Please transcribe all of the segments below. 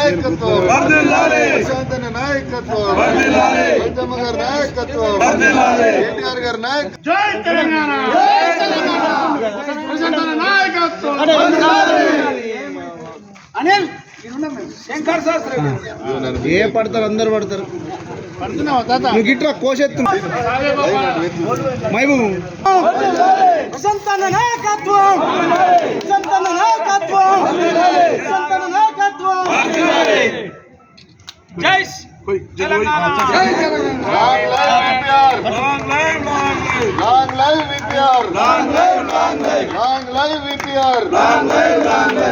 నాయకత్వం. వర్ధిల్లాలి. ప్రశాంతన నాయకత్వం. పెద్దమ్మ గారి నాయకత్వం. కేటీఆర్ గారి నాయకత్వం. జై తెలంగాణ. ప్రశాంతన నాయకత్వం. అనిల్. శంకర్ శాస్త్రి. ఏ పడతారు? అందరు పడతారు. పడుతున్నావా తాత? నువ్వు గిట్రా కోసెత్తు. మైబు ప్రశాంతన నాయకత్వం. ప్రశాంతన నాయకత్వం. ప్రశాంతన నాయకత్వం జై Telangana long live VPR long live VPR long live VPR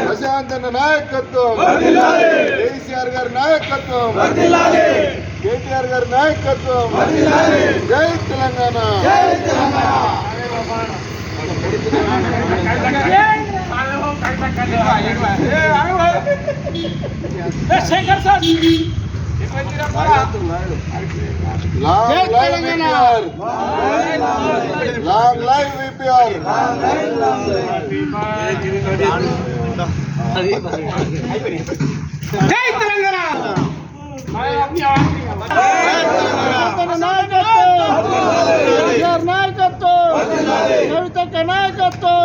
ప్రశాంతన నాయకత్వం కేసీఆర్ గారి నాయకత్వం కేటీఆర్ గారి నాయకత్వం జై Telangana Shankar Shastri long live VPR long live VPR జై తెలంగాణ నాయకత్వం కవితక్క నాయకత్వం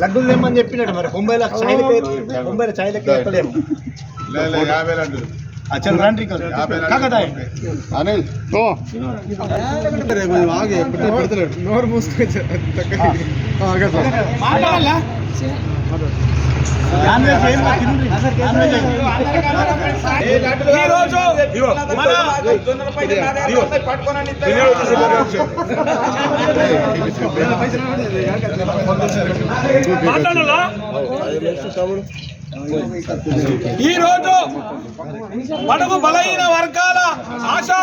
లడ్డూలు తెమ్మని చెప్పినట్టు మరి. లెక్క బొంబాయిలో చాయ్ లెక్క చెప్పలేము యాభై రెండు ఆగే పెడతలేడు నోరు మాట్లాడాలా? మన మాట్లాడాలా? ఈ రోజు బడుగు బలహీన వర్గాల ఆశా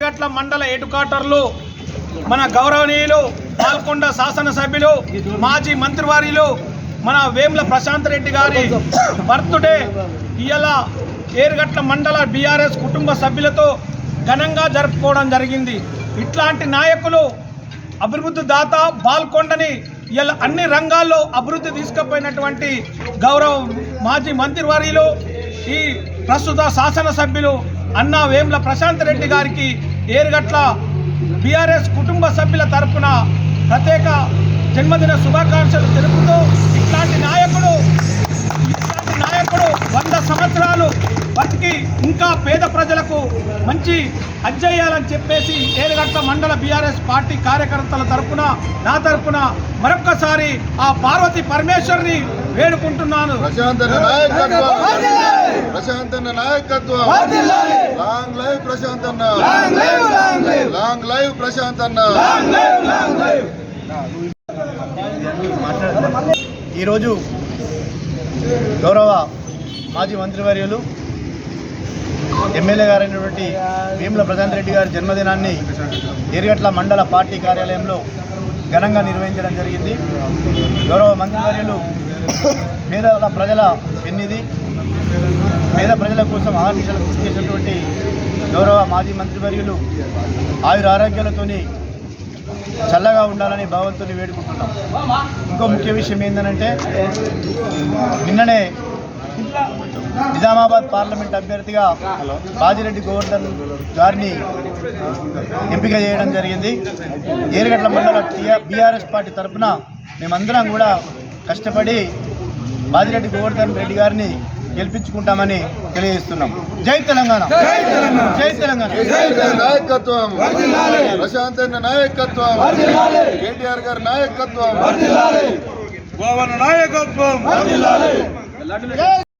గట్ల మండల ఎడుకాటర్లు మన గౌరవనీయులు పాల్కొండ శాసనసభ్యులు మాజీ మంత్రివారిలు మన వేముల ప్రశాంత్ రెడ్డి గారి బర్త్డే ఇవాళ ఏరుగట్ల మండల బీఆర్ఎస్ కుటుంబ సభ్యులతో ఘనంగా జరుపుకోవడం జరిగింది. ఇట్లాంటి నాయకులు అభివృద్ధి దాత బాల్కొండని ఇలా అన్ని రంగాల్లో అభివృద్ధి తీసుకుపోయినటువంటి గౌరవ మాజీ మంత్రివర్యులు ఈ ప్రస్తుత శాసనసభ్యులు అన్నా వేముల ప్రశాంత్ రెడ్డి గారికి ఏరుగట్ల బీఆర్ఎస్ కుటుంబ సభ్యుల తరఫున ప్రత్యేక జన్మదిన శుభాకాంక్షలు తెలుపుతూ ఇట్లాంటి నాయకుడు నాయకుడు వంద సంవత్సరాలు బతికి ఇంకా పేద ప్రజలకు మంచి అజ్జేయాలని చెప్పేసి ఏరుగట్ల మండల బీఆర్ఎస్ పార్టీ కార్యకర్తల తరపున నా తరపున మరొక్కసారి ఆ పార్వతి పరమేశ్వరిని వేడుకుంటున్నాను. నాయకత్వం. లాంగ్ లైవ్ లాంగ్ లైవ్ ఈరోజు గౌరవ మాజీ మంత్రివర్యులు ఎమ్మెల్యే గారైనటువంటి భీముల ప్రశాంత్ రెడ్డి గారి జన్మదినాన్ని ఎరిగట్ల మండల పార్టీ కార్యాలయంలో ఘనంగా నిర్వహించడం జరిగింది. గౌరవ మంత్రివర్యులు పేద ప్రజల ఎన్నిది పేద ప్రజల కోసం ఆహార్నిశలు కృషి చేసినటువంటి గౌరవ మాజీ మంత్రివర్యులు ఆయుర ఆరోగ్యాలతోని చల్లగా ఉండాలని భగవంతుని వేడుకుంటున్నాం. ఇంకో ముఖ్య విషయం ఏంటంటే నిన్ననే నిజామాబాద్ పార్లమెంట్ అభ్యర్థిగా బాజిరెడ్డి గోవర్ధన్ గారిని ఎంపిక చేయడం జరిగింది. ఏరుగట్ల మండల బీఆర్ఎస్ పార్టీ తరఫున మేమందరం కూడా కష్టపడి బాజిరెడ్డి గోవర్ధన్ రెడ్డి గారిని గెలిపించుకుంటామని తెలియజేస్తున్నాం. జై తెలంగాణ. జై తెలంగాణ. నాయకత్వం. ప్రశాంత్ నాయకత్వం. కేటీఆర్ గారి నాయకత్వం. నాయకత్వం.